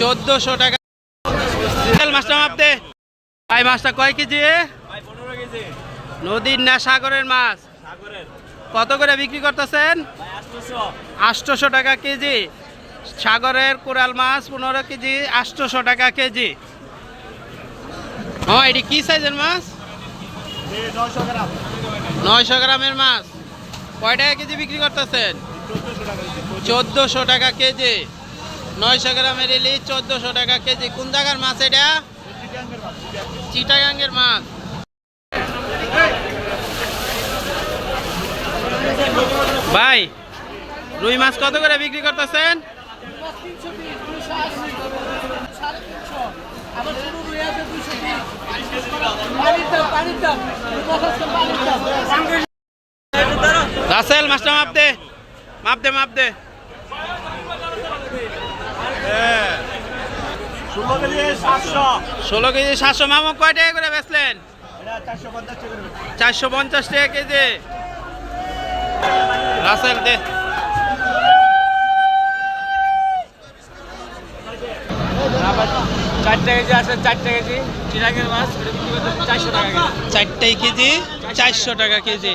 চোদ্দশো টাকা। মাছটা মাপতে। ভাই মাছটা কয় কেজি নদীর না সাগরের মাছ? কত করে বিক্রি করতেছেন? আটশোশো। টাকা কেজি। সাগরের কোরাল মাছ পনেরো কেজি আটশোশো টাকা কেজি। হ্যাঁ এটি কি সাইজের মাছ? নয়শো গ্রামের মাছ। কয় টাকা কেজি বিক্রি করতেছেন? চোদ্দোশো টাকা কেজি। নয়শো গ্রামের ইলিশ, চোদ্দোশো টাকা কেজি। কোন জায়গার মাছ এটা? চিটাগাঙ্গের মাছ। ভাই, রুই মাছ কত করে বিক্রি করতেছেন? রাসেল মাছটা মাপ দে। মাপ দে মাপ দে। ষোলো কেজি সাতশো। মামা কয় টাকা করে বেচলেন? চারশো পঞ্চাশ টাকা কেজি। রাসেল দে। চারটে কেজি আছে চারটে কেজি। চিরাগের মাছ চারশো টাকা চারটাই কেজি চারশো টাকা কেজি।